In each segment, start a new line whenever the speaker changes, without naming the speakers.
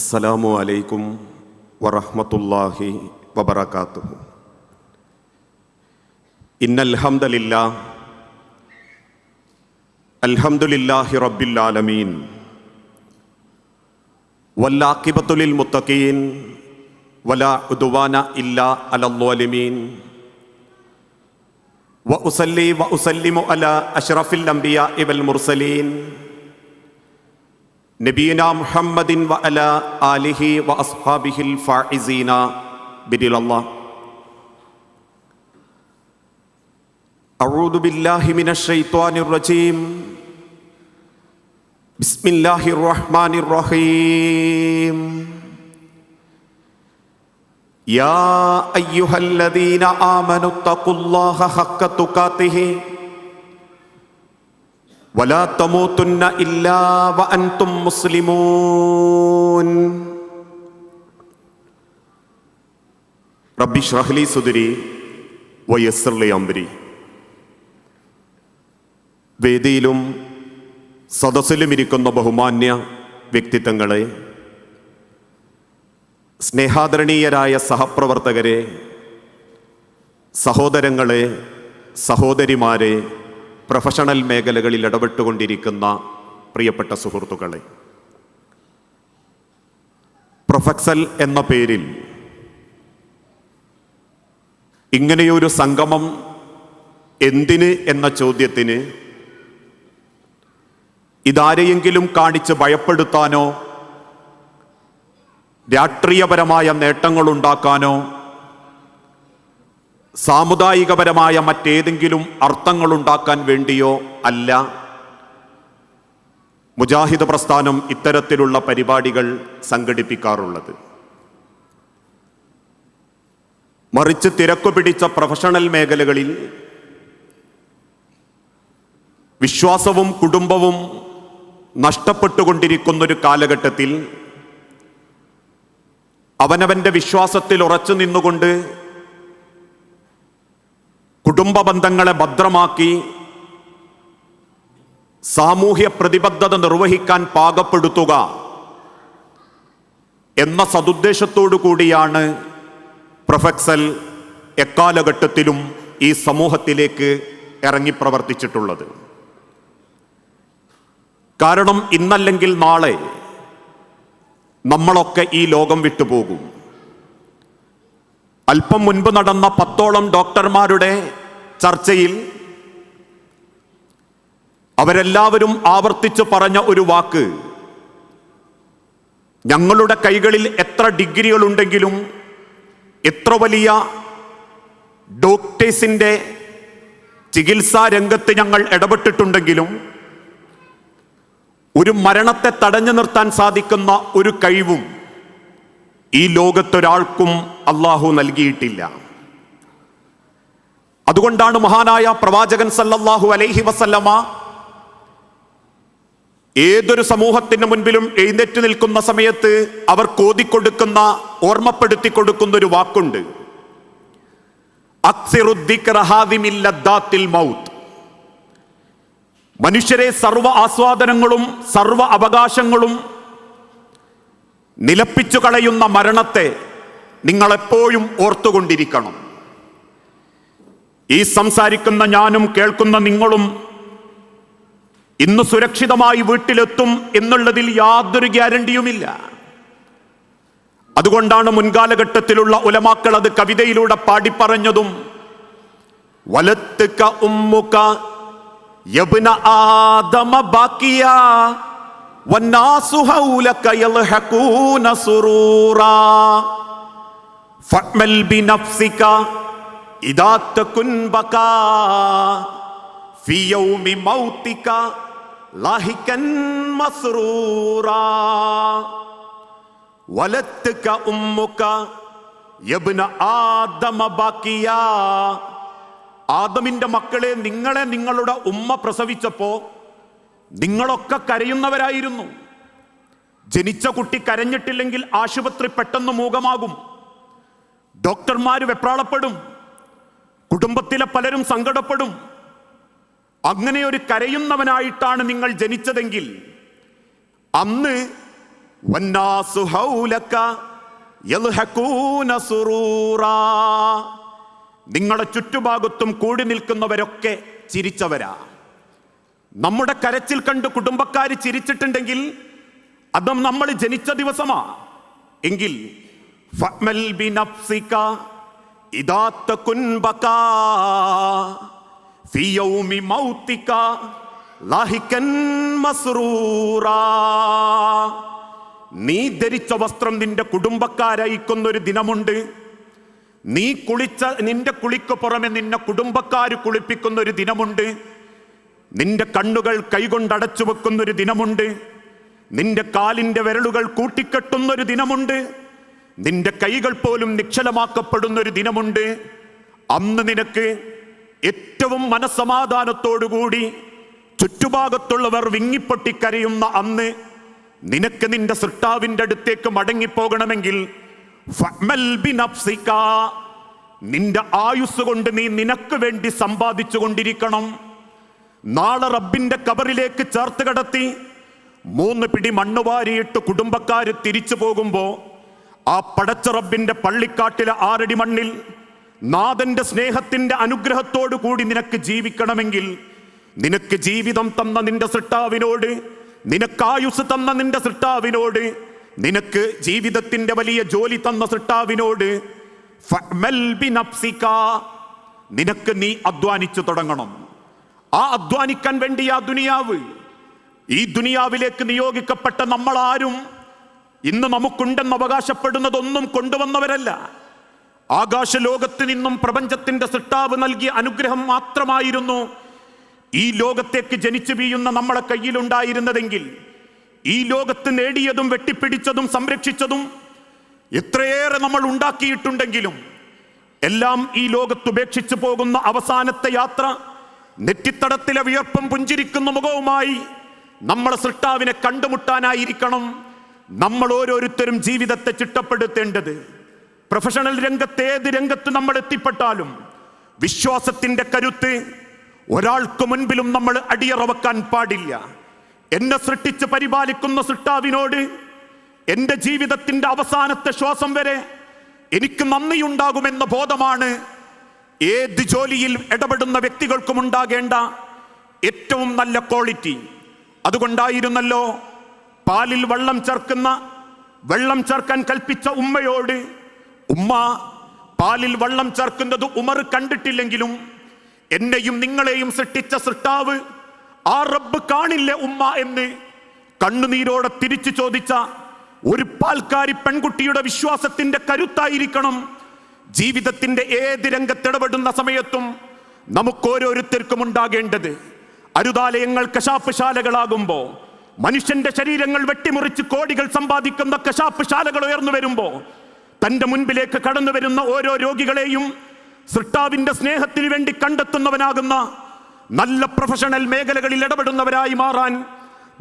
അസ്സലാമു അലൈക്കും വറഹ്മത്തുള്ളാഹി വബറകാതുഹു ഇന്നൽ ഹംദലില്ലാ അൽഹംദുലില്ലാഹി റബ്ബിൽ ആലമീൻ വല്ലാഖിബത്തു ലിൽ മുത്തഖീൻ വലാ ഉദ്വാന ഇല്ലാ അലൽ ളാലിമീൻ വഉസല്ലി വഉസല്ലിമു അലാ അഷ്റഫിൽ അംബിയാഇ വൽ മുർസലീൻ നബീന മുഹമ്മദിൻ വ അല ആലിഹി വ അസ്ഹാബിഹിൽ ഫായിസീന ബിരിലല്ലാ أعوذ بالله من الشيطان الرجيم بسم الله الرحمن الرحيم يا أيها الذين آمنوا اتقوا الله حق تقاته ولا تموتن إلا وأنتم مسلمون رب اشرح لي صدري ويسر لي أمري വേദിയിലും സദസ്സിലും ഇരിക്കുന്ന ബഹുമാന്യ വ്യക്തിത്വങ്ങളെ സ്നേഹാദരണീയരായ സഹപ്രവർത്തകരെ സഹോദരങ്ങളെ സഹോദരിമാരെ പ്രൊഫഷണൽ മേഖലകളിൽ ഇടപെട്ടുകൊണ്ടിരിക്കുന്ന പ്രിയപ്പെട്ട സുഹൃത്തുക്കളെ പ്രൊഫക്സൽ എന്ന പേരിൽ ഇങ്ങനെയൊരു സംഗമം എന്തിന് എന്ന ചോദ്യത്തിന് ഇതാരെയെങ്കിലും കാണിച്ച് ഭയപ്പെടുത്താനോ രാഷ്ട്രീയപരമായ നേട്ടങ്ങൾ ഉണ്ടാക്കാനോ സാമുദായികപരമായ മറ്റേതെങ്കിലും അർത്ഥങ്ങൾ ഉണ്ടാക്കാൻ വേണ്ടിയോ അല്ല. മുജാഹിദ് പ്രസ്ഥാനം ഇത്തരത്തിലുള്ള പരിപാടികൾ സംഘടിപ്പിക്കാറുള്ളത്. മറിച്ച് തിരക്കു പിടിച്ച പ്രൊഫഷണൽ മേഖലകളിൽ വിശ്വാസവും കുടുംബവും നഷ്ടപ്പെട്ടുകൊണ്ടിരിക്കുന്നൊരു കാലഘട്ടത്തിൽ അവനവന്റെ വിശ്വാസത്തിൽ ഉറച്ചു നിന്നുകൊണ്ട് കുടുംബ ബന്ധങ്ങളെ ഭദ്രമാക്കി സാമൂഹ്യ പ്രതിബദ്ധത നിർവഹിക്കാൻ പാകപ്പെടുത്തുക എന്ന സതുദ്ദേശത്തോടു കൂടിയാണ് പ്രൊഫക്സൽ എക്കാലഘട്ടത്തിലും ഈ സമൂഹത്തിലേക്ക് ഇറങ്ങി പ്രവർത്തിച്ചിട്ടുള്ളത്. കാരണം ഇന്നല്ലെങ്കിൽ നാളെ നമ്മളൊക്കെ ഈ ലോകം വിട്ടുപോകും. അല്പം മുൻപ് നടന്ന പത്തോളം ഡോക്ടർമാരുടെ ചർച്ചയിൽ അവരെല്ലാവരും ആവർത്തിച്ചു പറഞ്ഞ ഒരു വാക്ക്. ഞങ്ങളുടെ കൈകളിൽ എത്ര ഡിഗ്രികളുണ്ടെങ്കിലും എത്ര വലിയ ഡോക്ടേഴ്സിന്റെ ചികിത്സാ രംഗത്ത് ഞങ്ങൾ ഇടപെട്ടിട്ടുണ്ടെങ്കിലും ഒരു മരണത്തെ തടഞ്ഞു നിർത്താൻ സാധിക്കുന്ന ഒരു കഴിവും ഈ ലോകത്തൊരാൾക്കും അള്ളാഹു നൽകിയിട്ടില്ല. അതുകൊണ്ടാണ് മഹാനായ പ്രവാചകൻ സല്ലല്ലാഹു അലൈഹി വസല്ലമ ഏതൊരു സമൂഹത്തിന് മുൻപിലും എഴുന്നേറ്റ് നിൽക്കുന്ന സമയത്ത് അവർ കോതിക്കൊടുക്കുന്ന ഓർമ്മപ്പെടുത്തി കൊടുക്കുന്ന ഒരു വാക്കുണ്ട്. മൗത്ത്. മനുഷ്യരെ സർവ ആസ്വാദനങ്ങളും സർവ അവകാശങ്ങളും നിലപ്പിച്ചു കളയുന്ന മരണത്തെ നിങ്ങളെപ്പോഴും ഓർത്തുകൊണ്ടിരിക്കണം. ഈ സംസാരിക്കുന്ന ഞാനും കേൾക്കുന്ന നിങ്ങളും ഇന്ന് സുരക്ഷിതമായി വീട്ടിലെത്തും എന്നുള്ളതിൽ യാതൊരു ഗ്യാരണ്ടിയുമില്ല. അതുകൊണ്ടാണ് മുൻകാലഘട്ടത്തിലുള്ള ഉലമാക്കൾ അത് കവിതയിലൂടെ പാടിപ്പറഞ്ഞതും വലത്ത് ഉമ്മുക യബ്ന ആദമ ആദമിന്റെ മക്കളെ നിങ്ങളെ നിങ്ങളുടെ ഉമ്മ പ്രസവിച്ചപ്പോ നിങ്ങളൊക്കെ കരയുന്നവരായിരുന്നു. ജനിച്ച കുട്ടി കരഞ്ഞിട്ടില്ലെങ്കിൽ ആശുപത്രി പെട്ടെന്ന് മൂകമാകും. ഡോക്ടർമാർ വെപ്രാളപ്പെടും. കുടുംബത്തിലെ പലരും സങ്കടപ്പെടും. അങ്ങനെ ഒരു കരയുന്നവനായിട്ടാണ് നിങ്ങൾ ജനിച്ചതെങ്കിൽ അന്ന് നിങ്ങളുടെ ചുറ്റുഭാഗത്തും കൂടി നിൽക്കുന്നവരൊക്കെ ചിരിച്ചവരാ. നമ്മുടെ കരച്ചിൽ കണ്ട് കുടുംബക്കാർ ചിരിച്ചിട്ടുണ്ടെങ്കിൽ അതും നമ്മൾ ജനിച്ച ദിവസമാ. എങ്കിൽ നീ ധരിച്ച വസ്ത്രം നിന്റെ കുടുംബക്കാരയക്കുന്ന ഒരു ദിനമുണ്ട്. നീ കുളിച്ച നിന്റെ കുളിക്ക് പുറമെ നിന്നെ കുടുംബക്കാർ കുളിപ്പിക്കുന്ന ഒരു ദിനമുണ്ട്. നിന്റെ കണ്ണുകൾ കൈകൊണ്ടടച്ചു വെക്കുന്ന ഒരു ദിനമുണ്ട്. നിന്റെ കാലിന്റെ വിരലുകൾ കൂട്ടിക്കെട്ടുന്ന ഒരു ദിനമുണ്ട്. നിന്റെ കൈകൾ പോലും നിശ്ചലമാക്കപ്പെടുന്ന ഒരു ദിനമുണ്ട് അന്ന് നിനക്ക് ഏറ്റവും മനസമാധാനത്തോടുകൂടി ചുറ്റുഭാഗത്തുള്ളവർ വിങ്ങിപ്പൊട്ടിക്കരയുന്ന അന്ന് നിനക്ക് നിന്റെ സൃഷ്ടാവിന്റെ അടുത്തേക്ക് മടങ്ങിപ്പോകണമെങ്കിൽ. നിന്റെ ആയുസ് കൊണ്ട് നീ നിനക്ക് വേണ്ടി സമ്പാദിച്ചു കൊണ്ടിരിക്കണം നാളെ റബ്ബിന്റെ കബറിലേക്ക് ചേർത്ത് കടത്തി മൂന്ന് പിടി മണ്ണുവാരിയിട്ട് കുടുംബക്കാർ തിരിച്ചു പോകുമ്പോ ആ പടച്ച റബ്ബിന്റെ പള്ളിക്കാട്ടിലെ ആറടി മണ്ണിൽ നാഥന്റെ സ്നേഹത്തിന്റെ അനുഗ്രഹത്തോടു കൂടി നിനക്ക് ജീവിക്കണമെങ്കിൽ നിനക്ക് ജീവിതം തന്ന നിന്റെ സൃഷ്ടാവിനോട് നിനക്ക് ആയുസ് തന്ന നിന്റെ സൃഷ്ടാവിനോട് നിനക്ക് ജീവിതത്തിന്റെ വലിയ ജോലി തന്ന സൃഷ്ടാവിനോട്. നിനക്ക് നീ അധ്വാനിച്ചു തുടങ്ങണം ആ അധ്വാനിക്കാൻ വേണ്ടി ആ ദുനിയാവ് ഈ ദുനിയാവിലേക്ക് നിയോഗിക്കപ്പെട്ട നമ്മളാരും ഇന്ന് നമുക്കുണ്ടെന്ന് അവകാശപ്പെടുന്നതൊന്നും കൊണ്ടുവന്നവരല്ല. ആകാശ ലോകത്ത് നിന്നും പ്രപഞ്ചത്തിന്റെ സൃഷ്ടാവ് നൽകിയ അനുഗ്രഹം മാത്രമായിരുന്നു ഈ ലോകത്തേക്ക് ജനിച്ചു വീഴുന്ന നമ്മളെ കയ്യിലുണ്ടായിരുന്നതെങ്കിൽ. ഈ ലോകത്ത് നേടിയതും വെട്ടിപ്പിടിച്ചതും സംരക്ഷിച്ചതും എത്രയേറെ നമ്മൾ ഉണ്ടാക്കിയിട്ടുണ്ടെങ്കിലും എല്ലാം ഈ ലോകത്ത് ഉപേക്ഷിച്ചു പോകുന്ന അവസാനത്തെ യാത്ര നെറ്റിത്തടത്തിലെ വിയർപ്പും പുഞ്ചിരിക്കുന്ന മുഖവുമായി നമ്മളെ സൃഷ്ടാവിനെ കണ്ടുമുട്ടാനായിരിക്കണം. നമ്മൾ ഓരോരുത്തരും ജീവിതത്തെ ചിട്ടപ്പെടുത്തേണ്ടത്. പ്രൊഫഷണൽ രംഗത്ത് ഏത് രംഗത്ത് നമ്മൾ എത്തിപ്പെട്ടാലും വിശ്വാസത്തിന്റെ കരുത്ത് ഒരാൾക്ക് മുൻപിലും നമ്മൾ അടിയറവക്കാൻ പാടില്ല. എന്നെ സൃഷ്ടിച്ച് പരിപാലിക്കുന്ന സൃഷ്ടാവിനോട് എന്റെ ജീവിതത്തിന്റെ അവസാനത്തെ ശ്വാസം വരെ എനിക്ക് നന്ദിയുണ്ടാകുമെന്ന ബോധമാണ് ഏത് ജോലിയിൽ ഇടപെടുന്ന വ്യക്തികൾക്കും ഉണ്ടാകേണ്ട ഏറ്റവും നല്ല ക്വാളിറ്റി. അതുകൊണ്ടായിരുന്നല്ലോ പാലിൽ വെള്ളം ചേർക്കുന്ന വെള്ളം ചേർക്കാൻ കൽപ്പിച്ച ഉമ്മയോട് ഉമ്മ പാലിൽ വെള്ളം ചേർക്കുന്നത് ഉമർ കണ്ടിട്ടില്ലെങ്കിലും എന്നെയും നിങ്ങളെയും സൃഷ്ടിച്ച സൃഷ്ടാവ് ആ റബ്ബ് കാണില്ലേ ഉമ്മ എന്ന് കണ്ണുനീരോടെ തിരിച്ചു ചോദിച്ച ഒരു പാൽക്കാരി പെൺകുട്ടിയുടെ വിശ്വാസത്തിന്റെ കരുത്തായിരിക്കണം. ജീവിതത്തിന്റെ ഏത് രംഗത്തിടപെടുന്ന സമയത്തും നമുക്ക് ഓരോരുത്തർക്കും ഉണ്ടാകേണ്ടത് അരുതാലയങ്ങൾ കശാപ്പ് ശാലകളാകുമ്പോ മനുഷ്യന്റെ ശരീരങ്ങൾ വെട്ടിമുറിച്ച് കോടികൾ സമ്പാദിക്കുന്ന കശാപ്പ് ശാലകൾ ഉയർന്നു വരുമ്പോൾ തന്റെ മുൻപിലേക്ക് കടന്നു വരുന്ന ഓരോ രോഗികളെയും സൃഷ്ടാവിന്റെ സ്നേഹത്തിന് വേണ്ടി കണ്ടെത്തുന്നവനാകുന്ന നല്ല പ്രൊഫഷണൽ മേഖലകളിൽ ഇടപെടുന്നവരായി മാറാൻ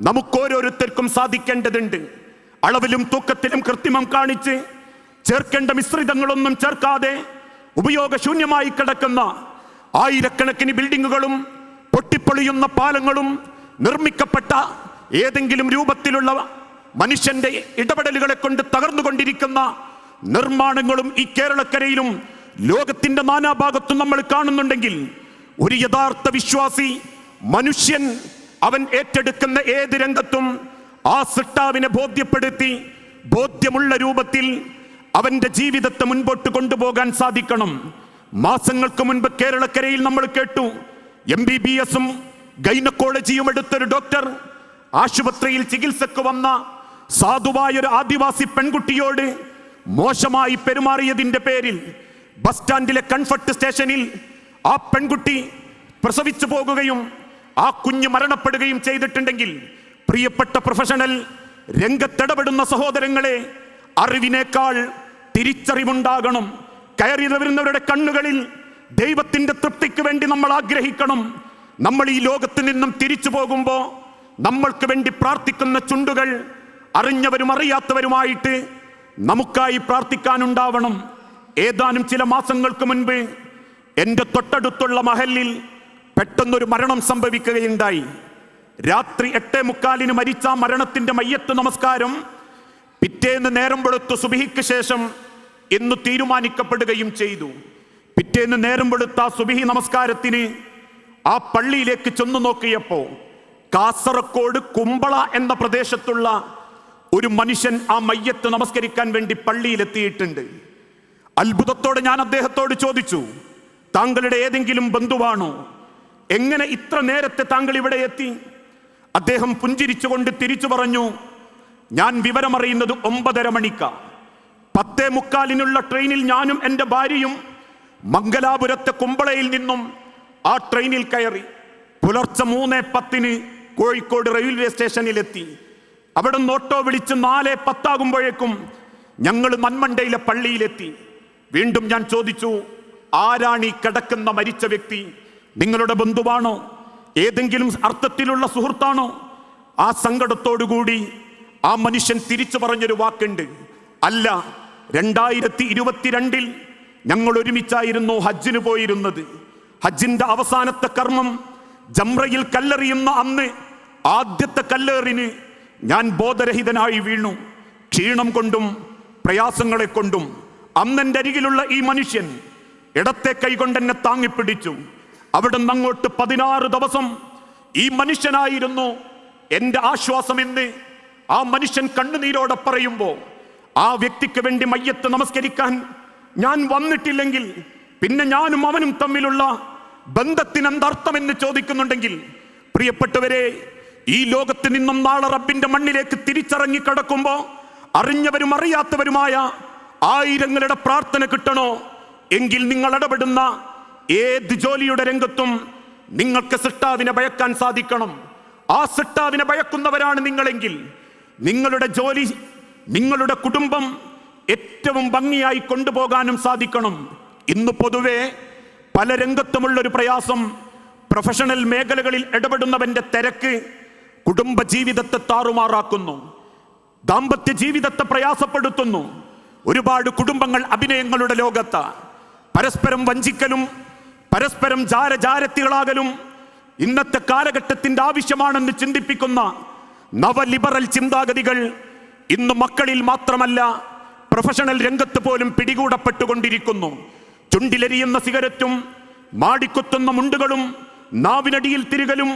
നമുക്കോരോരുത്തർക്കും സാധിക്കേണ്ടതുണ്ട്. അളവിലും തൂക്കത്തിലും കൃത്രിമം കാണിച്ച് ചേർക്കേണ്ട മിശ്രിതങ്ങളൊന്നും ചേർക്കാതെ ഉപയോഗശൂന്യമായി കിടക്കുന്ന ആയിരക്കണക്കിന് ബിൽഡിങ്ങുകളും പൊട്ടിപ്പൊളിയുന്ന പാലങ്ങളും നിർമ്മിക്കപ്പെട്ട ഏതെങ്കിലും രൂപത്തിലുള്ള മനുഷ്യന്റെ ഇടപെടലുകളെ കൊണ്ട് തകർന്നുകൊണ്ടിരിക്കുന്ന നിർമ്മാണങ്ങളും ഈ കേരളക്കരയിലും ലോകത്തിന്റെ നാനാഭാഗത്തും നമ്മൾ കാണുന്നുണ്ടെങ്കിൽ ഒരു യഥാർത്ഥ വിശ്വാസി മനുഷ്യൻ അവൻ ഏറ്റെടുക്കുന്ന ഏത് രംഗത്തും ആ സിട്ടാവിനെ ബോധ്യപ്പെടുത്തി ബോധ്യമുള്ള രൂപത്തിൽ അവന്റെ ജീവിതത്തെ മുൻപോട്ട് കൊണ്ടുപോകാൻ സാധിക്കണം. മാസങ്ങൾക്ക് മുൻപ് കേരളക്കരയിൽ നമ്മൾ കേട്ടു. എം ബി ബി എസും ഗൈനക്കോളജിയും എടുത്തൊരു ഡോക്ടർ ആശുപത്രിയിൽ ചികിത്സക്ക് വന്ന സാധുവായ ഒരു ആദിവാസി പെൺകുട്ടിയോട് മോശമായി പെരുമാറിയതിന്റെ പേരിൽ ബസ് സ്റ്റാൻഡിലെ കൺഫർട്ട് സ്റ്റേഷനിൽ ആ പെൺകുട്ടി പ്രസവിച്ചു പോകുകയും ആ കുഞ്ഞ് മരണപ്പെടുകയും ചെയ്തിട്ടുണ്ടെങ്കിൽ പ്രിയപ്പെട്ട പ്രൊഫഷണൽ രംഗത്തിടപെടുന്ന സഹോദരങ്ങളെ അറിവിനേക്കാൾ തിരിച്ചറിവുണ്ടാകണം. കയറി വരുന്നവരുടെ കണ്ണുകളിൽ ദൈവത്തിന്റെ തൃപ്തിക്ക് വേണ്ടി നമ്മൾ ആഗ്രഹിക്കണം. നമ്മൾ ഈ ലോകത്ത് നിന്നും തിരിച്ചു പോകുമ്പോ നമ്മൾക്ക് വേണ്ടി പ്രാർത്ഥിക്കുന്ന ചുണ്ടുകൾ അറിഞ്ഞവരും അറിയാത്തവരുമായിട്ട് നമുക്കായി പ്രാർത്ഥിക്കാനുണ്ടാവണം. ഏതാനും ചില മാസങ്ങൾക്ക് മുൻപ് എന്റെ തൊട്ടടുത്തുള്ള മഹലിൽ പെട്ടെന്നൊരു മരണം സംഭവിക്കുകയുണ്ടായി. രാത്രി എട്ടേ മുക്കാലിന് മരിച്ച മരണത്തിന്റെ മയ്യത്ത് നമസ്കാരം പിറ്റേന്ന് നേരം വെളുത്തു സുബിഹിക്ക് ശേഷം എന്ന് തീരുമാനിക്കപ്പെടുകയും ചെയ്തു. പിറ്റേന്ന് നേരം വെളുത്ത സുബിഹി നമസ്കാരത്തിന് ആ പള്ളിയിലേക്ക് ചെന്നു നോക്കിയപ്പോ കാസർഗോഡ് കുമ്പള എന്ന പ്രദേശത്തുള്ള ഒരു മനുഷ്യൻ ആ മയ്യത്ത് നമസ്കരിക്കാൻ വേണ്ടി പള്ളിയിലെത്തിയിട്ടുണ്ട് അത്ഭുതത്തോടെ ഞാൻ അദ്ദേഹത്തോട് ചോദിച്ചു താങ്കളുടെ ഏതെങ്കിലും ബന്ധുവാണോ? എങ്ങനെ ഇത്ര നേരത്തെ താങ്കൾ ഇവിടെ എത്തി? അദ്ദേഹം പുഞ്ചിരിച്ചുകൊണ്ട് തിരിച്ചു പറഞ്ഞു ഞാൻ വിവരമറിയുന്നത് ഒമ്പതര മണിക്ക. പത്തേ മുക്കാലിനുള്ള ട്രെയിനിൽ ഞാനും എന്റെ ഭാര്യയും മംഗലാപുരത്തെ കുമ്പളയിൽ നിന്നും ആ ട്രെയിനിൽ കയറി. പുലർച്ചെ മൂന്ന് പത്തിന് കോഴിക്കോട് റെയിൽവേ സ്റ്റേഷനിലെത്തി. അവിടെ നിന്ന് ഓട്ടോ വിളിച്ച് നാല് പത്താകുമ്പോഴേക്കും ഞങ്ങൾ മന്മണ്ടയിലെ പള്ളിയിലെത്തി. വീണ്ടും ഞാൻ ചോദിച്ചു ആരാണ് ഈ കിടക്കുന്ന മരിച്ച വ്യക്തി? നിങ്ങളുടെ ബന്ധുവാണോ? ഏതെങ്കിലും അർത്ഥത്തിലുള്ള സുഹൃത്താണോ? ആ സങ്കടത്തോടുകൂടി ആ മനുഷ്യൻ തിരിച്ചു പറഞ്ഞൊരു വാക്കുണ്ട്. അല്ല രണ്ടായിരത്തി ഇരുപത്തിരണ്ടിൽ ഞങ്ങൾ ഒരുമിച്ചായിരുന്നു ഹജ്ജിന് പോയിരുന്നത്. ഹജ്ജിന്റെ അവസാനത്തെ കർമ്മം ജംറയിൽ കല്ലെറിയുന്ന അന്ന് ആദ്യത്തെ കല്ലേറിന് ഞാൻ ബോധരഹിതനായി വീണു. ക്ഷീണം കൊണ്ടും പ്രയാസങ്ങളെ കൊണ്ടും അന്നെന്റെ അരികിലുള്ള ഈ മനുഷ്യൻ ഇടത്തെ കൈകൊണ്ട് എന്നെ താങ്ങിപ്പിടിച്ചു. അവിടെ നിന്ന് അങ്ങോട്ട് പതിനാറ് ദിവസം ഈ മനുഷ്യനായിരുന്നു എന്റെ ആശ്വാസമെന്ന് ആ മനുഷ്യൻ കണ്ണുനീരോടെ പറയുമ്പോൾ ആ വ്യക്തിക്ക് വേണ്ടി മയ്യത്ത് നമസ്കരിക്കാൻ ഞാൻ വന്നിട്ടില്ലെങ്കിൽ പിന്നെ ഞാനും അവനും തമ്മിലുള്ള ബന്ധത്തിന് എന്തർത്ഥമെന്ന് ചോദിക്കുന്നുണ്ടെങ്കിൽ പ്രിയപ്പെട്ടവരെ ഈ ലോകത്ത് നിന്നും നാളെ റബ്ബിന്റെ മണ്ണിലേക്ക് തിരിച്ചറങ്ങി കടക്കുമ്പോ അറിഞ്ഞവരും അറിയാത്തവരുമായ ആയിരങ്ങളുടെ പ്രാർത്ഥന കിട്ടണോ? എങ്കിൽ നിങ്ങൾ ഇടപെടുന്ന ഏത് ജോലിയുടെ രംഗത്തും നിങ്ങൾക്ക് സിട്ടാവിനെ ഭയക്കാൻ സാധിക്കണം. ആ സിട്ടാവിനെ ഭയക്കുന്നവരാണ് നിങ്ങളെങ്കിൽ നിങ്ങളുടെ ജോലി നിങ്ങളുടെ കുടുംബം ഏറ്റവും ഭംഗിയായി കൊണ്ടുപോകാനും സാധിക്കണം. ഇന്ന് പൊതുവെ പല രംഗത്തുമുള്ളൊരു പ്രയാസം പ്രൊഫഷണൽ മേഖലകളിൽ ഇടപെടുന്നവന്റെ തിരക്ക് കുടുംബ ജീവിതത്തെ താറുമാറാക്കുന്നു. ദാമ്പത്യ ജീവിതത്തെ പ്രയാസപ്പെടുത്തുന്നു. ഒരുപാട് കുടുംബങ്ങൾ അഭിനയങ്ങളുടെ ലോകത്ത്. പരസ്പരം വഞ്ചിക്കലും പരസ്പരം ജാരജാരത്തികളാകലും ഇന്നത്തെ കാലഘട്ടത്തിന്റെ ആവശ്യമാണെന്ന് ചിന്തിപ്പിക്കുന്ന നവലിബറൽ ചിന്താഗതികൾ ഇന്ന് മക്കളിൽ മാത്രമല്ല പ്രൊഫഷണൽ രംഗത്ത് പോലും പിടികൂടപ്പെട്ടുകൊണ്ടിരിക്കുന്നു. ചുണ്ടിലെരിയുന്ന സിഗരറ്റും മാടിക്കുത്തുന്ന മുണ്ടുകളും നാവിനടിയിൽ തിരികലും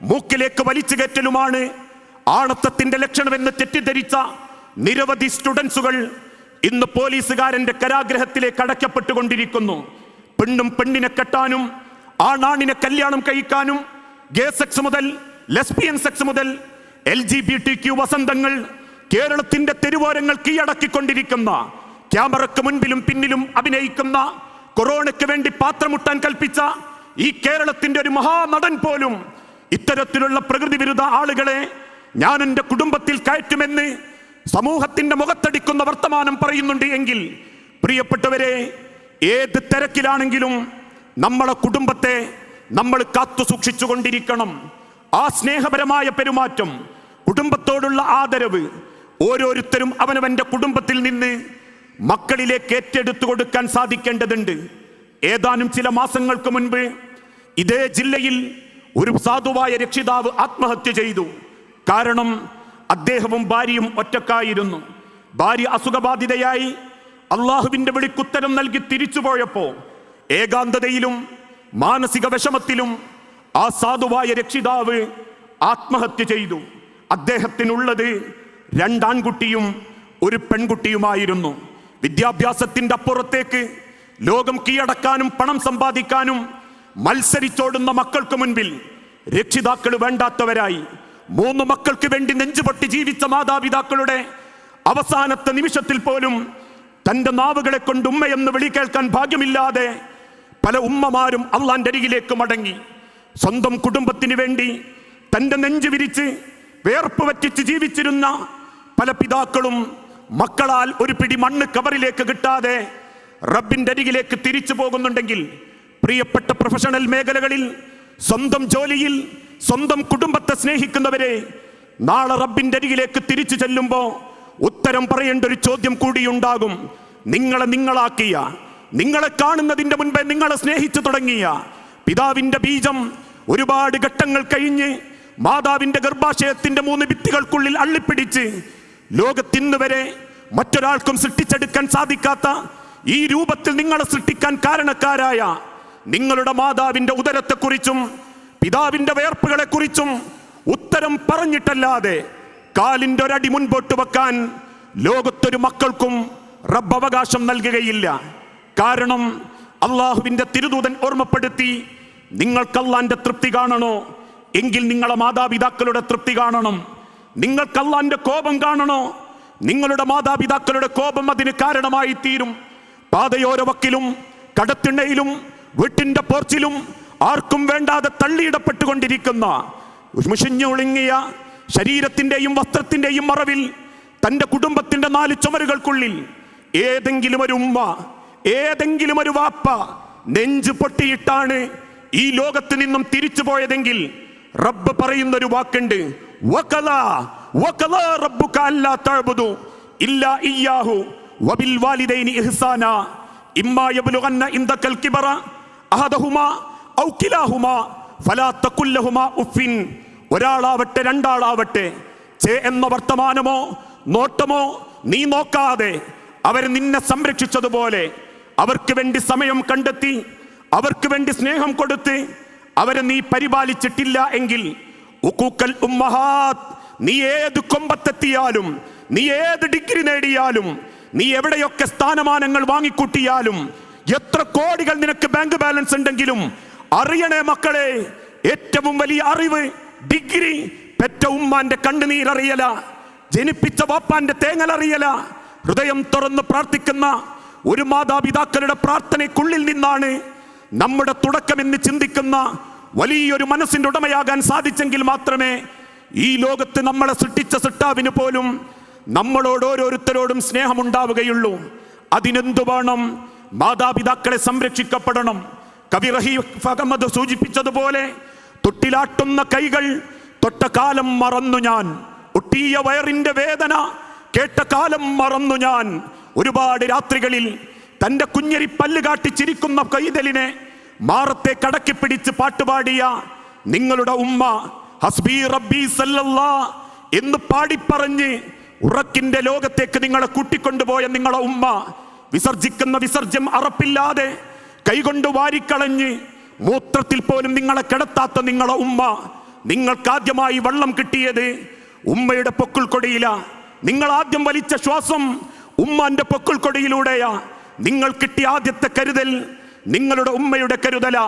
മൂക്കിലേക്ക് വലിച്ചു കയറ്റലുമാണ് ആണത്തത്തിന്റെ ലക്ഷണമെന്ന് തെറ്റിദ്ധരിച്ച നിരവധി സ്റ്റുഡൻസുകൾ ഇന്ന് പോലീസുകാരന്റെ കരാഗ്രഹത്തിലേക്ക് അടയ്ക്കപ്പെട്ടുകൊണ്ടിരിക്കുന്നു. പെണ്ണും പെണ്ണിനെ കെട്ടാനും ആണാണിനെ കല്യാണം കഴിക്കാനും ഗേ സെക്സ് മുതൽ ലെസ്ബിയൻ സെക്സ് മുതൽ L G B T Q വസന്തങ്ങൾ കേരളത്തിന്റെ തെരുവോരങ്ങൾ കീഴടക്കിക്കൊണ്ടിരിക്കുന്ന ക്യാമറയ്ക്ക് മുൻപിലും പിന്നിലും അഭിനയിക്കുന്ന കൊറോണയ്ക്ക് വേണ്ടി പാത്രമുട്ടാൻ കൽപ്പിച്ച ഈ കേരളത്തിന്റെ ഒരു മഹാനടൻ പോലും ഇത്തരത്തിലുള്ള പ്രകൃതി വിരുദ്ധ ആളുകളെ ഞാൻ എന്റെ കുടുംബത്തിൽ കയറ്റുമെന്ന് സമൂഹത്തിന്റെ മുഖത്തടിക്കുന്ന വർത്തമാനം പറയുന്നുണ്ട് എങ്കിൽ പ്രിയപ്പെട്ടവരെ ഏത് തിരക്കിലാണെങ്കിലും നമ്മളെ കുടുംബത്തെ നമ്മൾ കാത്തു സൂക്ഷിച്ചു കൊണ്ടിരിക്കണം ആ സ്നേഹപരമായ പെരുമാറ്റം കുടുംബത്തോടുള്ള ആദരവ് ഓരോരുത്തരും അവനവന്റെ കുടുംബത്തിൽ നിന്ന് മക്കളിലേക്ക് ഏറ്റെടുത്തു കൊടുക്കാൻ സാധിക്കേണ്ടതുണ്ട്. ഏതാനും ചില മാസങ്ങൾക്ക് മുൻപ് ഇതേ ജില്ലയിൽ ഒരു സാധുവായ രക്ഷിതാവ് ആത്മഹത്യ ചെയ്തു. കാരണം അദ്ദേഹവും ഭാര്യയും ഒറ്റക്കായിരുന്നു. ഭാര്യ അസുഖബാധിതയായി അള്ളാഹുവിന്റെ വിളിക്കുത്തരം നൽകി തിരിച്ചുപോയപ്പോ ഏകാന്തതയിലും മാനസിക വിഷമത്തിലും ആ സാധുവായ രക്ഷിതാവ് ആത്മഹത്യ ചെയ്തു. അദ്ദേഹത്തിനുള്ളത് രണ്ടാൺകുട്ടിയും ഒരു പെൺകുട്ടിയുമായിരുന്നു. വിദ്യാഭ്യാസത്തിന്റെ അപ്പുറത്തേക്ക് ലോകം കീഴടക്കാനും പണം സമ്പാദിക്കാനും മത്സരിച്ചോടുന്ന മക്കൾക്ക് മുൻപിൽ രക്ഷിതാക്കൾ വേണ്ടാത്തവരായി മൂന്ന് മക്കൾക്ക് വേണ്ടി നെഞ്ചുപൊട്ടി ജീവിച്ച മാതാപിതാക്കളുടെ അവസാനത്തെ നിമിഷത്തിൽ പോലും തന്റെ നാവുകളെ കൊണ്ട് ഉമ്മയെന്ന് വിളി കേൾക്കാൻ ഭാഗ്യമില്ലാതെ പല ഉമ്മമാരും അള്ളാന്റെ അരികിലേക്ക് മടങ്ങി. സ്വന്തം കുടുംബത്തിന് വേണ്ടി തന്റെ നെഞ്ചു വിരിച്ച് വേർപ്പ് വറ്റിച്ച് ജീവിച്ചിരുന്ന പല പിതാക്കളും മക്കളാൽ ഒരു പിടി മണ്ണ് കവറിലേക്ക് കിട്ടാതെ റബ്ബിന്റെ അരികിലേക്ക് തിരിച്ചു പോകുന്നുണ്ടെങ്കിൽ പ്രിയപ്പെട്ട പ്രൊഫഷണൽ മേഖലകളിൽ സ്വന്തം ജോലിയിൽ സ്വന്തം കുടുംബത്തെ സ്നേഹിക്കുന്നവരെ നാളെ റബ്ബിന്റെ അരികിലേക്ക് തിരിച്ചു ചെല്ലുമ്പോൾ ഉത്തരം പറയേണ്ട ഒരു ചോദ്യം കൂടിയുണ്ടാകും നിങ്ങളെ നിങ്ങളാക്കിയ നിങ്ങളെ കാണുന്നതിന്റെ മുൻപേ നിങ്ങളെ സ്നേഹിച്ചു തുടങ്ങിയ പിതാവിന്റെ ബീജം ഒരുപാട് ഘട്ടങ്ങൾ കഴിഞ്ഞ് മാതാവിന്റെ ഗർഭാശയത്തിന്റെ മൂന്ന് ഭിത്തികൾക്കുള്ളിൽ അള്ളിപ്പിടിച്ച് ലോകത്തിന്ന് വരെ മറ്റൊരാൾക്കും സൃഷ്ടിച്ചെടുക്കാൻ സാധിക്കാത്ത ഈ രൂപത്തിൽ നിങ്ങളെ സൃഷ്ടിക്കാൻ കാരണക്കാരായ നിങ്ങളുടെ മാതാവിന്റെ ഉദരത്തെക്കുറിച്ചും പിതാവിന്റെ വേർപ്പുകളെ കുറിച്ചും ഉത്തരം പറഞ്ഞിട്ടല്ലാതെ കാലിന്റെ ഒരടി മുൻപോട്ട് വെക്കാൻ ലോകത്തൊരു മക്കൾക്കും റബ്ബ് അവകാശം നൽകുകയില്ല. കാരണം അള്ളാഹുവിന്റെ തിരുദൂതൻ ഓർമ്മപ്പെടുത്തി നിങ്ങൾക്കല്ലാന്റെ തൃപ്തി കാണണോ? എങ്കിൽ നിങ്ങളെ മാതാപിതാക്കളുടെ തൃപ്തി കാണണം. നിങ്ങൾക്കല്ലാന്റെ കോപം കാണണോ? നിങ്ങളുടെ മാതാപിതാക്കളുടെ കോപം അതിന് കാരണമായി തീരും പാതയോരവക്കിലും കടത്തിണ്ണയിലും വീട്ടിന്റെ പോർച്ചിലും ആർക്കും വേണ്ടാതെ തള്ളിയിടപ്പെട്ടുകൊണ്ടിരിക്കുന്ന മുഷിഞ്ഞൊളുങ്ങിയ ശരീരത്തിന്റെയും വസ്ത്രത്തിന്റെയും മറവിൽ തന്റെ കുടുംബത്തിന്റെ നാല് ചുമരുകൾക്കുള്ളിൽ ഏതെങ്കിലും ഒരു ഉമ്മ ഏതെങ്കിലും ഒരു വാപ്പ നെഞ്ച് പൊട്ടിയിട്ടാണ് ഈ ലോകത്ത് നിന്നും തിരിച്ചു പോയതെങ്കിൽ റബ്ബ് പറയുന്ന ഒരു വാക്കുണ്ട് ഇമ്മാ യബ്ലുഗന്ന ഇൻദകൽ കിബറ അഹദഹുമാ ഔകിലാഹുമാ ഫലാ തകുല്ലഹുമാ ഉഫിൻ ഒരാളാവട്ടെ രണ്ടാളാവട്ടെ. ചേ എന്ന വർത്തമാനമോ നോട്ടമോ നീ നോക്കാതെ അവർ നിന്നെ സംരക്ഷിച്ചതുപോലെ അവർക്ക് വേണ്ടി സമയം കണ്ടെത്തി അവർക്ക് വേണ്ടി സ്നേഹം കൊടുത്ത് അവരെ നീ പരിപാലിച്ചിട്ടില്ല എങ്കിൽ ഉക്കൂക്കൽ നീ ഏത് കൊമ്പത്തെത്തിയാലും നീ ഏത് ഡിഗ്രി നേടിയാലും നീ എവിടെയൊക്കെ സ്ഥാനമാനങ്ങൾ വാങ്ങിക്കൂട്ടിയാലും എത്ര കോടികൾ നിനക്ക് ബാങ്ക് ബാലൻസ് ഉണ്ടെങ്കിലും അറിയണേ മക്കളെ ഏറ്റവും വലിയ അറിവ് ഡിഗ്രി പെറ്റ ഉമ്മാന്റെ കണ്ണുനീരറിയല ജനിപ്പിച്ച വാപ്പാന്റെ തേങ്ങലറിയല ഹൃദയം തുറന്ന് പ്രാർത്ഥിക്കുന്ന ഒരു മാതാപിതാക്കളുടെ പ്രാർത്ഥനയ്ക്കുള്ളിൽ നിന്നാണ് നമ്മുടെ തുടക്കമെന്ന് ചിന്തിക്കുന്ന വലിയൊരു മനസ്സിന്റെ ഉടമയാകാൻ സാധിച്ചെങ്കിൽ മാത്രമേ ഈ ലോകത്ത് നമ്മളെ സൃഷ്ടിച്ച സൃഷ്ടാവിന് പോലും നമ്മളോട് ഓരോരുത്തരോടും സ്നേഹമുണ്ടാവുകയുള്ളൂ. അതിനെന്തു വേണം? മാതാപിതാക്കളെ സംരക്ഷിക്കപ്പെടണം. കവി റഹീഫ് അഹമ്മദ് സൂചിപ്പിച്ചതുപോലെ തൊട്ടിലാട്ടുന്ന കൈകൾ തൊട്ട കാലം മറന്നു ഞാൻ. ഒട്ടിയ വയറിന്റെ വേദന കേട്ട കാലം മറന്നു ഞാൻ. ഒരുപാട് രാത്രികളിൽ തന്റെ കുഞ്ഞരി പല്ല് കാട്ടി ചിരിക്കുന്ന കൈതലിനെ മാറത്തെ കടക്കി പിടിച്ച് പാട്ടുപാടിയ നിങ്ങളുടെ ഉമ്മ ഹസ്ബി റബ്ബി സല്ലല്ലാ എന്ന് പാടിപ്പറഞ്ഞ് ഉറക്കിന്റെ ലോകത്തേക്ക് നിങ്ങളെ കൂട്ടിക്കൊണ്ടുപോയ നിങ്ങളുടെ ഉമ്മ വിസർജിക്കുന്ന വിസർജ്യം അറപ്പില്ലാതെ കൈകൊണ്ട് വാരിക്കളഞ്ഞ് മൂത്രത്തിൽ പോലും നിങ്ങളെ കിടത്താത്ത നിങ്ങളെ ഉമ്മ നിങ്ങൾക്കാദ്യമായി വെള്ളം കിട്ടിയത് ഉമ്മയുടെ പൊക്കിൾ കൊടിയില നിങ്ങൾ ആദ്യം വലിച്ച ശ്വാസം ഉമ്മാന്റെ പൊക്കിൾ കൊടിയിലൂടെയാ നിങ്ങൾ കിട്ടിയ ആദ്യത്തെ കരുതൽ നിങ്ങളുടെ ഉമ്മയുടെ കരുതല.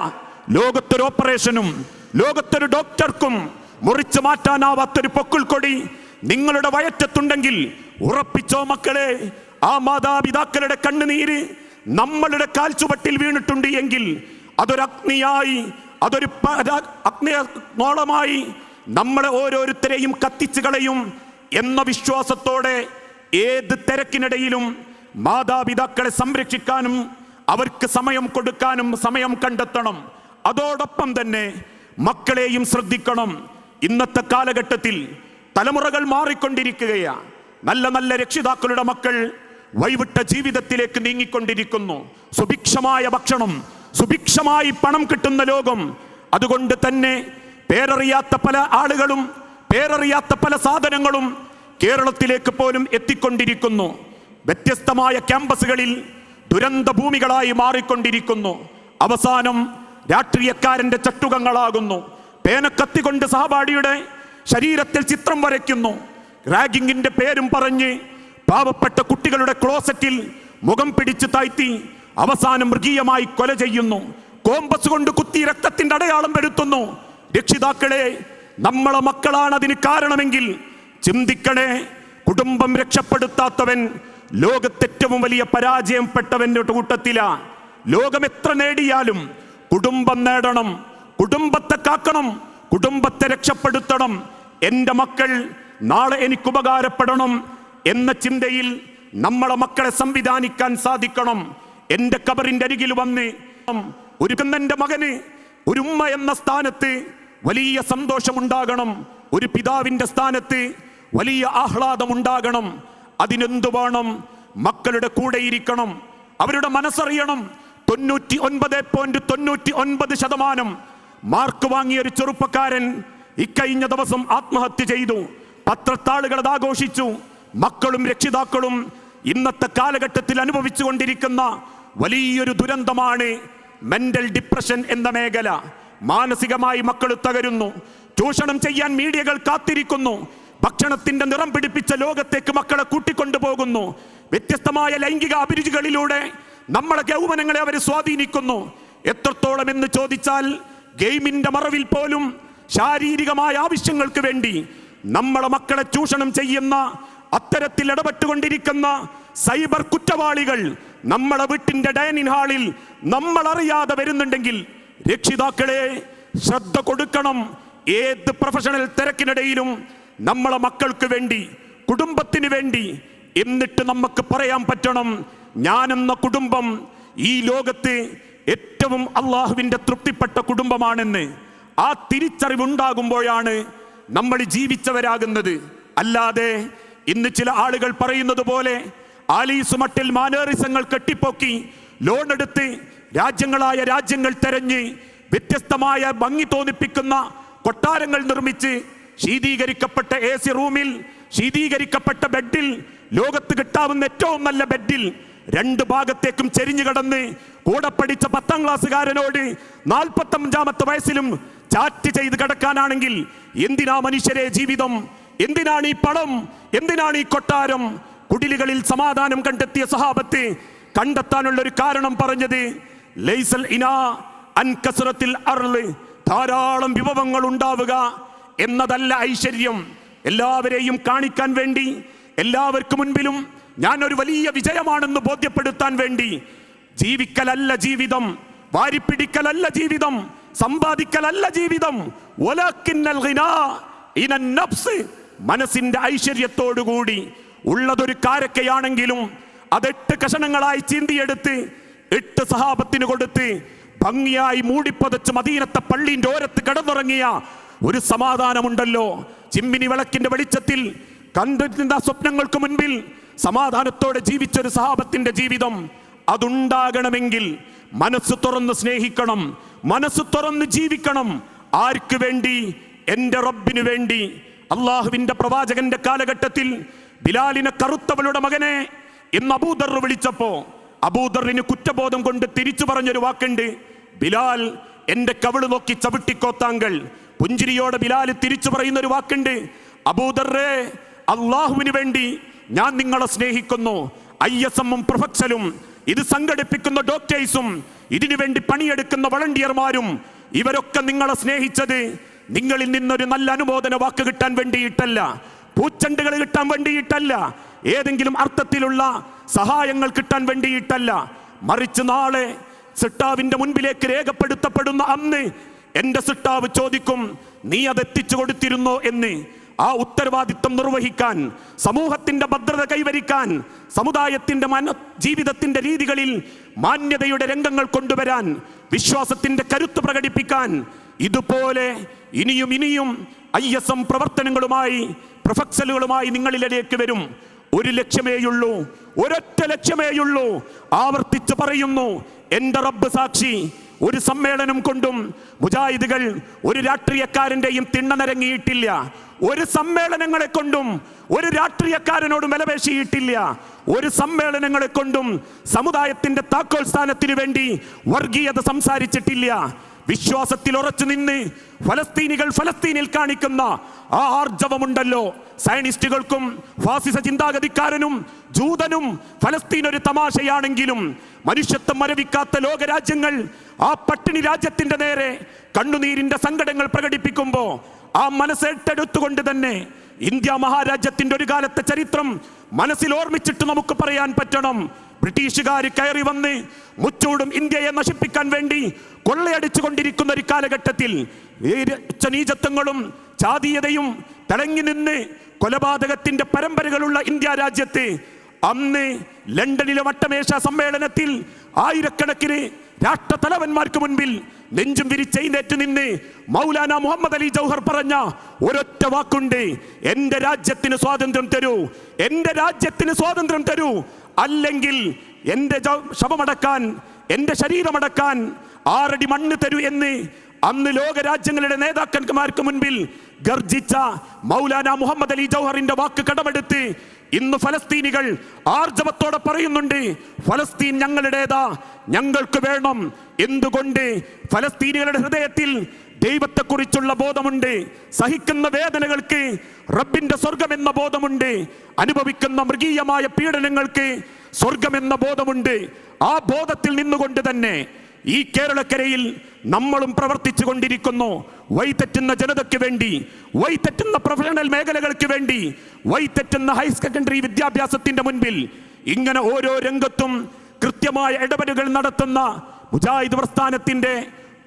ലോകത്തൊരു ഓപ്പറേഷനും ലോകത്തൊരു ഡോക്ടർക്കും മുറിച്ചു മാറ്റാനാവാത്തൊരു പൊക്കിൾ കൊടി നിങ്ങളുടെ വയറ്റത്തുണ്ടെങ്കിൽ ഉറപ്പിച്ചോ മക്കളെ? ആ മാതാപിതാക്കളുടെ കണ്ണുനീര് നമ്മളുടെ കാൽച്ചുവട്ടിൽ വീണിട്ടുണ്ട് എങ്കിൽ അതൊരു അഗ്നിയായി അതൊരു അഗ്നിയോളമായി നമ്മളെ ഓരോരുത്തരെയും കത്തിച്ചു കളയും എന്ന വിശ്വാസത്തോടെ ഏത് തിരക്കിനിടയിലും മാതാപിതാക്കളെ സംരക്ഷിക്കാനും അവർക്ക് സമയം കൊടുക്കാനും സമയം കണ്ടെത്തണം. അതോടൊപ്പം തന്നെ മക്കളെയും ശ്രദ്ധിക്കണം. ഇന്നത്തെ കാലഘട്ടത്തിൽ തലമുറകൾ മാറിക്കൊണ്ടിരിക്കുകയാണ് നല്ല നല്ല രക്ഷിതാക്കളുടെ മക്കൾ വൈവിട്ട ജീവിതത്തിലേക്ക് നീങ്ങിക്കൊണ്ടിരിക്കുന്നു. സുഭിക്ഷമായ ഭക്ഷണം സുഭിക്ഷമായി പണം കിട്ടുന്ന ലോകം. അതുകൊണ്ട് തന്നെ പേരറിയാത്ത പല ആളുകളും പേരറിയാത്ത പല സാധനങ്ങളും കേരളത്തിലേക്ക് പോലും എത്തിക്കൊണ്ടിരിക്കുന്നു. വ്യത്യസ്തമായ ക്യാമ്പസുകളിൽ ദുരന്ത ഭൂമികളായി മാറിക്കൊണ്ടിരിക്കുന്നു. അവസാനം രാഷ്ട്രീയക്കാരന്റെ ചട്ടുകങ്ങളാകുന്നു. പേനക്കത്തി കൊണ്ട് സഹപാഠിയുടെ ശരീരത്തിൽ ചിത്രം വരയ്ക്കുന്നു. റാഗിങ്ങിന്റെ പേരും പറഞ്ഞ് പാവപ്പെട്ട കുട്ടികളുടെ ക്ലോസറ്റിൽ മുഖം പിടിച്ച് താഴ്ത്തി അവസാനം മൃഗീയമായി കൊല ചെയ്യുന്നു. കോമ്പസ് കൊണ്ട് കുത്തി രക്തത്തിന്റെ അടയാളം വരുത്തുന്നു. രക്ഷിതാക്കളെ നമ്മളെ മക്കളാണ് അതിന് കാരണമെങ്കിൽ ചിന്തിക്കണേ കുടുംബം രക്ഷപ്പെടുത്താത്തവൻ ലോകത്തേറ്റവും വലിയ പരാജയം പെട്ടവന്റെ കൂട്ടത്തിലാ. ലോകം എത്ര നേടിയാലും കുടുംബം നേടണം കുടുംബത്തെ കാക്കണം കുടുംബത്തെ രക്ഷപ്പെടുത്തണം. എന്റെ മക്കൾ നാളെ എനിക്ക് ഉപകാരപ്പെടണം എന്ന ചിന്തയിൽ നമ്മളെ മക്കളെ സംവിധാനിക്കാൻ സാധിക്കണം. എന്റെ കബറിന്റെ അരികിൽ വന്ന് ഒരു കണ്ണന്റെ മകന് ഒരു ഉമ്മ എന്ന സ്ഥാനത്ത് വലിയ സന്തോഷമുണ്ടാകണം. ഒരു പിതാവിന്റെ സ്ഥാനത്ത് വലിയ ആഹ്ലാദമുണ്ടാകണം. അതിനെന്തു വേണം? മക്കളുടെ കൂടെ ഇരിക്കണം. അവരുടെ മനസ്സറിയണം. തൊണ്ണൂറ്റി ഒൻപത് പോയിന്റ് തൊണ്ണൂറ്റി ഒൻപത് ശതമാനം മാർക്ക് വാങ്ങിയ ഒരു ചെറുപ്പക്കാരൻ ഇക്കഴിഞ്ഞ ദിവസം ആത്മഹത്യ ചെയ്തു. പത്രത്താളുകൾ അത് ആഘോഷിച്ചു. മക്കളും രക്ഷിതാക്കളും ഇന്നത്തെ കാലഘട്ടത്തിൽ അനുഭവിച്ചു കൊണ്ടിരിക്കുന്ന വലിയൊരു ദുരന്തമാണ് മെന്റൽ ഡിപ്രഷൻ എന്ന മേഖല. മാനസികമായി മക്കൾ തകരുന്നു. ചൂഷണം ചെയ്യാൻ മീഡിയകൾ കാത്തിരിക്കുന്നു. ഭക്ഷണത്തിന്റെ നിറം പിടിപ്പിച്ച ലോകത്തേക്ക് മക്കളെ കൂട്ടിക്കൊണ്ടുപോകുന്നു വ്യത്യസ്തമായ ലൈംഗിക അഭിരുചികളിലൂടെ നമ്മളെ ഗൗമനങ്ങളെ അവർ സ്വാധീനിക്കുന്നു. എത്രത്തോളം എന്ന് ചോദിച്ചാൽ ഗെയിമിന്റെ മറവിൽ പോലും ശാരീരികമായ ആവശ്യങ്ങൾക്ക് വേണ്ടി നമ്മളെ മക്കളെ ചൂഷണം ചെയ്യുന്ന അത്തരത്തിൽ ഇടപെട്ടുകൊണ്ടിരിക്കുന്ന സൈബർ കുറ്റവാളികൾ നമ്മളെ വീട്ടിന്റെ ഡൈനിങ് ഹാളിൽ നമ്മൾ അറിയാതെ വരുന്നുണ്ടെങ്കിൽ രക്ഷിതാക്കളെ ശ്രദ്ധ കൊടുക്കണം. ഏത് പ്രൊഫഷണൽ തിരക്കിനിടയിലും നമ്മളെ മക്കൾക്ക് വേണ്ടി കുടുംബത്തിന് വേണ്ടി എന്നിട്ട് നമുക്ക് പറയാൻ പറ്റണം. ഞാനെന്ന കുടുംബം ഈ ലോകത്ത് ഏറ്റവും അള്ളാഹുവിന്റെ തൃപ്തിപ്പെട്ട കുടുംബമാണെന്ന്. ആ തിരിച്ചറിവുണ്ടാകുമ്പോഴാണ് നമ്മൾ ജീവിച്ചവരാകുന്നത്. അല്ലാതെ ഇന്ന് ചില ആളുകൾ പറയുന്നത് പോലെ ആലീസ് മട്ടിൽ മാനേറിസങ്ങൾ കെട്ടിപ്പൊക്കി ലോൺ എടുത്ത് രാജ്യങ്ങളായ രാജ്യങ്ങൾ തെരഞ്ഞ് വ്യത്യസ്തമായ ഭംഗി തോന്നിപ്പിക്കുന്ന കൊട്ടാരങ്ങൾ നിർമ്മിച്ച് ശീതീകരിക്കപ്പെട്ട എ സി റൂമിൽ ശീതീകരിക്കപ്പെട്ട ബെഡിൽ ലോകത്ത് കിട്ടാവുന്ന ഏറ്റവും നല്ല ബെഡിൽ രണ്ട് ഭാഗത്തേക്കും ചെരിഞ്ഞു കടന്ന് കൂടെ പഠിച്ച പത്താം ക്ലാസ്സുകാരനോട് നാൽപ്പത്തഞ്ചാമത്തെ വയസ്സിലും ചാറ്റ് ചെയ്ത് കിടക്കാനാണെങ്കിൽ എന്തിനാ മനുഷ്യരെ ജീവിതം എന്തിനാണ് ഈ പണം? എന്തിനാണ് ഈ കൊട്ടാരം? കുടിലുകളിൽ സമാധാനം കണ്ടെത്തിയ സഹാബത്തെ കണ്ടെത്താനുള്ള ഒരു കാരണം പറഞ്ഞത് ലൈസൽ ഇനാ അൻകസുരത്തിൽ അർൾ ധാരാളം വിഭവങ്ങൾ ഉണ്ടാവുക എന്നതല്ല ഐശ്വര്യം. എല്ലാവരെയും കാണിക്കാൻ വേണ്ടി എല്ലാവർക്കും മുൻപിലും ഞാൻ ഒരു വലിയ വിജയമാണെന്ന് ബോധ്യപ്പെടുത്താൻ വേണ്ടി ജീവിക്കലല്ല ജീവിതം വാരിപ്പിടിക്കലല്ല ജീവിതം സമ്പാദിക്കലല്ല ജീവിതം. മനസ്സിന്റെ ഐശ്വര്യത്തോടുകൂടി ഉള്ളതൊരു കാരക്കയാണെങ്കിലും അതെട്ട് കഷണങ്ങളായി ചിന്തിയെടുത്ത് എട്ട് സഹാബത്തിന് കൊടുത്ത് ഭംഗിയായി മൂടിപ്പതച്ച് മദീനത്തെ പള്ളിന്റെ ഓരത്ത് കിടന്നുറങ്ങിയ ഒരു സമാധാനമുണ്ടല്ലോ. ചിമ്മിനി വിളക്കിന്റെ വെളിച്ചത്തിൽ കണ്ടിരുന്ന സ്വപ്നങ്ങൾക്ക് മുൻപിൽ സമാധാനത്തോടെ ജീവിച്ച ഒരു സഹാബത്തിന്റെ ജീവിതം അതുണ്ടാകണമെങ്കിൽ മനസ്സ് തുറന്ന് സ്നേഹിക്കണം മനസ്സ് തുറന്ന് ജീവിക്കണം. ആർക്ക് വേണ്ടി? എന്റെ റബ്ബിനു വേണ്ടി. അള്ളാഹുവിന്റെ പ്രവാചകന്റെ കാലഘട്ടത്തിൽ ബിലാലിനെ കറുത്തവളുടെ മകനെ എന്ന് അബൂദർ വിളിച്ചപ്പോ അബൂദറിന് കുറ്റബോധം കൊണ്ട് തിരിച്ചു പറഞ്ഞൊരു വാക്കുണ്ട്. ബിലാൽ എന്റെ കവിൾ നോക്കി ചവിട്ടിക്കോത്താങ്കൾ പുഞ്ചിരിയോടെ ബിലാൽ തിരിച്ചു പറയുന്ന ഒരു വാക്കുണ്ട്. അബൂദറേ അള്ളാഹുവിന് വേണ്ടി ഞാൻ നിങ്ങളെ സ്നേഹിക്കുന്നു. ഐ എസ് എമ്മും പ്രൊഫക്സലും ഇത് സംഘടിപ്പിക്കുന്ന ഡോക്ടേഴ്സും ഇതിനുവേണ്ടി പണിയെടുക്കുന്ന വളണ്ടിയർമാരും ഇവരൊക്കെ നിങ്ങളെ സ്നേഹിച്ചത് നിങ്ങളിൽ നിന്നൊരു നല്ല അനുമോദന വാക്ക് കിട്ടാൻ വേണ്ടിയിട്ടല്ല. പൂച്ചണ്ടുകൾ കിട്ടാൻ വേണ്ടിയിട്ടല്ല. ഏതെങ്കിലും അർത്ഥത്തിലുള്ള സഹായങ്ങൾ കിട്ടാൻ വേണ്ടിയിട്ടല്ല. മറിച്ച് നാളെ സിട്ടാവിന്റെ മുൻപിലേക്ക് രേഖപ്പെടുത്തപ്പെടുന്ന അന്ന് എന്റെ സിട്ടാവ് ചോദിക്കും നീ അത് എത്തിച്ചു കൊടുത്തിരുന്നോ? എന്ന്. ആ ഉത്തരവാദിത്വം നിർവഹിക്കാൻ സമൂഹത്തിന്റെ ഭദ്രത കൈവരിക്കാൻ സമുദായത്തിന്റെ മന ജീവിതത്തിന്റെ രീതികളിൽ മാന്യതയുടെ രംഗങ്ങൾ കൊണ്ടുവരാൻ വിശ്വാസത്തിന്റെ കരുത്ത് പ്രകടിപ്പിക്കാൻ ഇതുപോലെ ഇനിയും ഇനിയും ഐ എസ് എം പ്രവർത്തനങ്ങളുമായി പ്രൊഫക്സലുകളുമായി നിങ്ങളിലേക്ക് വരും. ഒരു ലക്ഷ്യമേയുള്ളൂ ഒരൊറ്റ ലക്ഷ്യമേയുള്ളൂ. ആവർത്തിച്ച് പറയുന്നു എന്റെ റബ്ബ് സാക്ഷി ഒരു സമ്മേളനം കൊണ്ടും മുജാഹിദുകൾ ഒരു രാഷ്ട്രീയക്കാരന്റെയും തിണ്ണനരങ്ങിയിട്ടില്ല ഒരു സമ്മേളനങ്ങളെ കൊണ്ടും ഒരു രാഷ്ട്രീയക്കാരനോട് വിലപേശിയിട്ടില്ല. ഒരു സമ്മേളനങ്ങളെ കൊണ്ടും സമുദായത്തിന്റെ താക്കോൽ സ്ഥാനത്തിനു വേണ്ടി വർഗീയത സംസാരിച്ചിട്ടില്ല. വിശ്വാസത്തിൽ ഉറച്ചു നിന്ന് ഫലസ്തീനികൾ ഫലസ്തീനിൽ കാണിക്കുന്ന ആ ആർജവമുണ്ടല്ലോ. സയനിസ്റ്റുകൾക്കും ഫാസിസ ചിന്താഗതിക്കാരനും ജൂതനും ഫലസ്തീൻ ഒരു തമാശയാണെങ്കിലും മനുഷ്യത്വം മരവിക്കാത്ത ലോകരാജ്യങ്ങൾ ആ പട്ടിണി രാജ്യത്തിന്റെ നേരെ കണ്ണുനീരിന്റെ സങ്കടങ്ങൾ പ്രകടിപ്പിക്കുമ്പോൾ ആ മനസ്സേറ്റെടുത്തുകൊണ്ട് തന്നെ ഇന്ത്യ മഹാരാജ്യത്തിന്റെ ഒരു കാലത്തെ ചരിത്രം മനസ്സിൽ ഓർമ്മിച്ചിട്ട് നമുക്ക് പറയാൻ പറ്റണം. ബ്രിട്ടീഷുകാർ കയറി വന്ന് മുച്ചൂടും ഇന്ത്യയെ നശിപ്പിക്കാൻ വേണ്ടി കൊള്ളയടിച്ചു കൊണ്ടിരിക്കുന്ന ഒരു കാലഘട്ടത്തിൽ ഉച്ചനീചത്വങ്ങളും നീചത്വങ്ങളും ജാതീയതയും തിളങ്ങി നിന്ന് കൊലപാതകത്തിന്റെ പരമ്പരകളുള്ള ഇന്ത്യ രാജ്യത്ത് അന്ന് ലണ്ടനിലെ വട്ടമേശ സമ്മേളനത്തിൽ ആയിരക്കണക്കിന് രാഷ്ട്ര തലവന്മാർക്ക് മുൻപിൽ നെഞ്ചും വിരിച്ചെയ്ന്നേറ്റ് നിന്ന് മൗലാന മുഹമ്മദ് അലി ജൗഹർ പറഞ്ഞ ഒരൊറ്റ വാക്കുണ്ട് എന്റെ രാജ്യത്തിന് സ്വാതന്ത്ര്യം തരൂ എന്റെ രാജ്യത്തിന് സ്വാതന്ത്ര്യം തരൂ അല്ലെങ്കിൽ എന്റെ ശവമടക്കാൻ എന്റെ ശരീരമടക്കാൻ ആറടി മണ്ണ് തരൂ എന്ന് അന്ന് ലോകരാജ്യങ്ങളുടെ നേതാക്കന്മാർക്ക് മുൻപിൽ ഗർജിച്ച മൗലാന മുഹമ്മദ് അലി ജൗഹറിന്റെ വാക്ക് കടമെടുത്ത് ഇന്ന് ഫലസ്തീനികൾ ആർജവത്തോടെ പറയുന്നുണ്ട് ഫലസ്തീൻ ഞങ്ങളുടേതാ ഞങ്ങൾക്ക് വേണം എന്തുകൊണ്ട് ഫലസ്തീനികളുടെ ഹൃദയത്തിൽ ദൈവത്തെക്കുറിച്ചുള്ള ബോധമുണ്ട്. സഹിക്കുന്ന വേദനകൾക്ക് റബ്ബിന്റെ സ്വർഗമെന്ന ബോധമുണ്ട്. അനുഭവിക്കുന്ന മൃഗീയമായ പീഡനങ്ങൾക്ക് സ്വർഗമെന്ന ബോധമുണ്ട്. ആ ബോധത്തിൽ നിന്നുകൊണ്ട് തന്നെ ഈ കേരളക്കരയിൽ നമ്മളും പ്രവർത്തിച്ചു കൊണ്ടിരിക്കുന്നു. വൈതെറ്റുന്ന ജനതയ്ക്ക് വേണ്ടി വൈതെറ്റുന്ന പ്രൊഫഷണൽ മേഖലകൾക്ക് വേണ്ടി വൈതെറ്റുന്ന ഹയർ സെക്കൻഡറി വിദ്യാഭ്യാസത്തിന്റെ മുൻപിൽ ഇങ്ങനെ ഓരോ രംഗത്തും കൃത്യമായ ഇടപെടലുകൾ നടത്തുന്ന മുജാഹിദ് പ്രസ്ഥാനത്തിന്റെ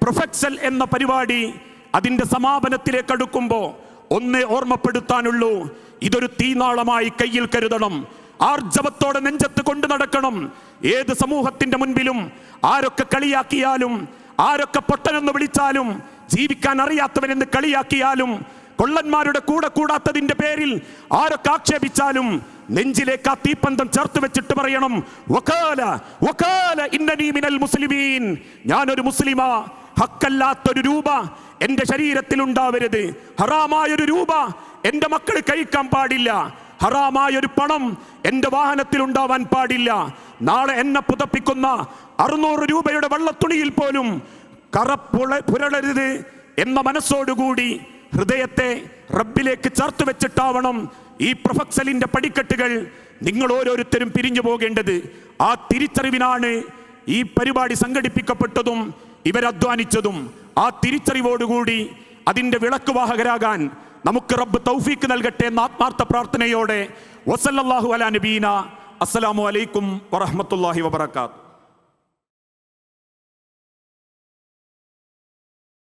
പ്രൊഫക്സൽ എന്ന പരിപാടി അതിന്റെ സമാപനത്തിലേക്ക് അടുക്കുമ്പോൾ ഒന്നേ ഓർമ്മപ്പെടുത്താനുള്ളൂ. ഇതൊരു തീനാളമായി കയ്യിൽ കരുതണം. ആർജവത്തോടെ നെഞ്ചത്ത് കൊണ്ടു നടക്കണം. ഏത് സമൂഹത്തിന്റെ മുൻപിലും ആരൊക്കെ കളിയാക്കിയാലും ആരൊക്കെ പൊട്ടനെന്ന് വിളിച്ചാലും ജീവിക്കാൻ അറിയാത്തവനെന്ന് കളിയാക്കിയാലും കൊള്ളന്മാരുടെ കൂടെ കൂടാത്തതിന്റെ പേരിൽ ആരൊക്കെ ആക്ഷേപിച്ചാലും നെഞ്ചിലേക്ക് ആ തീപ്പന്തം ചേർത്ത് വെച്ചിട്ട് പറയണം മിനൽ മുസ്ലിമീൻ. ഞാനൊരു മുസ്ലിമാ. ഹക്കല്ലാത്തൊരു രൂപ എന്റെ ശരീരത്തിൽ ഉണ്ടാവരുത് ഹറാമായൊരു രൂപ എന്റെ മക്കൾ കഴിക്കാൻ പാടില്ല. ഹറാമായൊരു പണം എന്റെ വാഹനത്തിൽ ഉണ്ടാവാൻ പാടില്ല. നാളെ എന്നെ പുതപ്പിക്കുന്ന അറുന്നൂറ് രൂപയുടെ വെള്ളത്തുണിയിൽ പോലും കറപ്പുള പുരളരുത് എന്ന മനസ്സോടുകൂടി ഹൃദയത്തെ റബ്ബിലേക്ക് ചേർത്ത് വെച്ചിട്ടാവണം ഈ പ്രൊഫക്സലിന്റെ പടിക്കെട്ടുകൾ നിങ്ങൾ ഓരോരുത്തരും പിരിഞ്ഞു പോകേണ്ടത്. ആ തിരിച്ചറിവിനാണ് ഈ പരിപാടി സംഘടിപ്പിക്കപ്പെട്ടതും ഇവരധ്വാനിച്ചതും ആ തിരിച്ചറിവോടുകൂടി അതിന്റെ വിളക്കുവാഹകരാകാൻ നമുക്ക് റബ്ബ് തൗഫീക്ക് നൽകട്ടെ എന്ന ആത്മാർത്ഥ പ്രാർത്ഥനയോടെ വസല്ലാഹു അലാ നബീന. അസ്സലാമു അലൈക്കും വറഹ്മത്തുള്ളാഹി വബറകാത്ത്